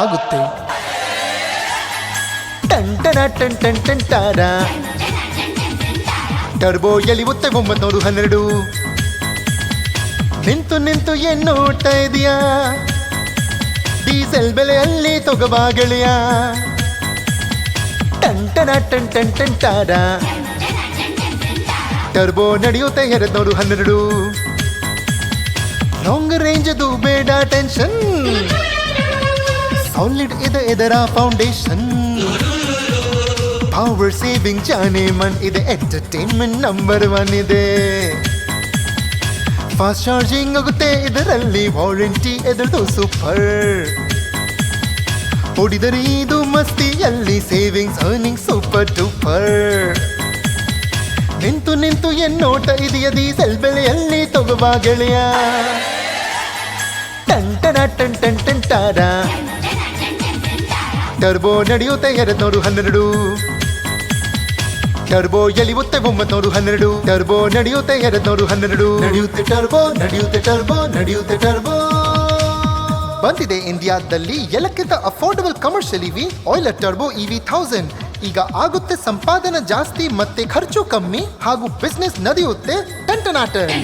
ಆಗುತ್ತೆ. ಟಂಟನ ಟನ್ ಟನ್ ಟನ್ ಟಾರ. ಟರ್ಬೋ ಎಳಿಯುತ್ತೆ ಒಂಬತ್ನೂರು ಹನ್ನೆರಡು. ನಿಂತು ನಿಂತು ಏನು ನೋಡ್ತಾ ಇದೆಯಾ? ಡೀಸೆಲ್ ಬೆಲೆಯಲ್ಲಿ ತಗೋಬಾ ಗೆಳೆಯ? ಟಂಟನ ಟನ್ ಟನ್ ಟನ್ ಟಾರ. ಟರ್ಬೋ ನಡೆಯುತ್ತೆ ಎರಡ್ನೂರು ಹನ್ನೆರಡು. ಲಾಂಗ್ ರೇಂಜ್ ಅದು ಬೇಡ ಟೆನ್ಷನ್. ಇದರ ಫೌಂಡೇಶನ್ ಪವರ್ ಸೇವಿಂಗ್ ಜಾನೆ ಮನ್ ಇದೆ ಎಂಟರ್ಟೈನ್ಮೆಂಟ್ ನಂಬರ್ ಒನ್ ಇದೆ. ಫಾಸ್ಟ್ ಚಾರ್ಜಿಂಗ್ ಆಗುತ್ತೆ, ಇದರಲ್ಲಿ ವಾರಂಟಿ ಎದುರು ಸೂಪರ್ ಹೊಡಿದರೆ ಇದು ಮಸ್ತಿಯಲ್ಲಿ ಸೇವಿಂಗ್ಸ್ ಅರ್ನಿಂಗ್ ಸೂಪರ್ ಡೂಪರ್ ನಿಂತು ನಿಂತು ಎನ್ನೋಟ ಇದೆಯ ಡೀಸೆಲ್ ಬೆಲೆಯಲ್ಲಿ ತಗೋಬಾ ಗೆಳೆಯ. ಟನ್ ಟನ್ ಟನ್ ಟನ್ ಟರ್ಬೋ ನಡೆಯುತ್ತೆ ಎರಡ್ನೂರು ಹನ್ನೆರಡು. ಟರ್ಬೋ ಎಳಿಯುತ್ತೆ ಒಂಬತ್ನೂರು ಹನ್ನೆರಡು. ಟರ್ಬೋ ನಡೆಯುತ್ತೆ ಎರಡ್ನೂರು ಹನ್ನೆರಡು. ನಡೆಯುತ್ತೆ ಟರ್ಬೋ ನಡೆಯುತ್ತೆ ಟರ್ಬೋ ನಡೆಯುತ್ತೆ ಟರ್ಬೋ. ಬಂದಿದೆ ಇಂಡಿಯಾದಲ್ಲಿ ಎಲ್ಲಕ್ಕಿಂತ affordable commercial EV oilier turbo EV thousand. ಈಗ ಆಗುತ್ತೆ ಸಂಪಾದನೆ ಜಾಸ್ತಿ ಮತ್ತೆ ಖರ್ಚು ಕಮ್ಮಿ ಹಾಗೂ ಬಿಸ್ನೆಸ್ ನಡೆಯುತ್ತೆ. ಟಂಟನಾಟನ್.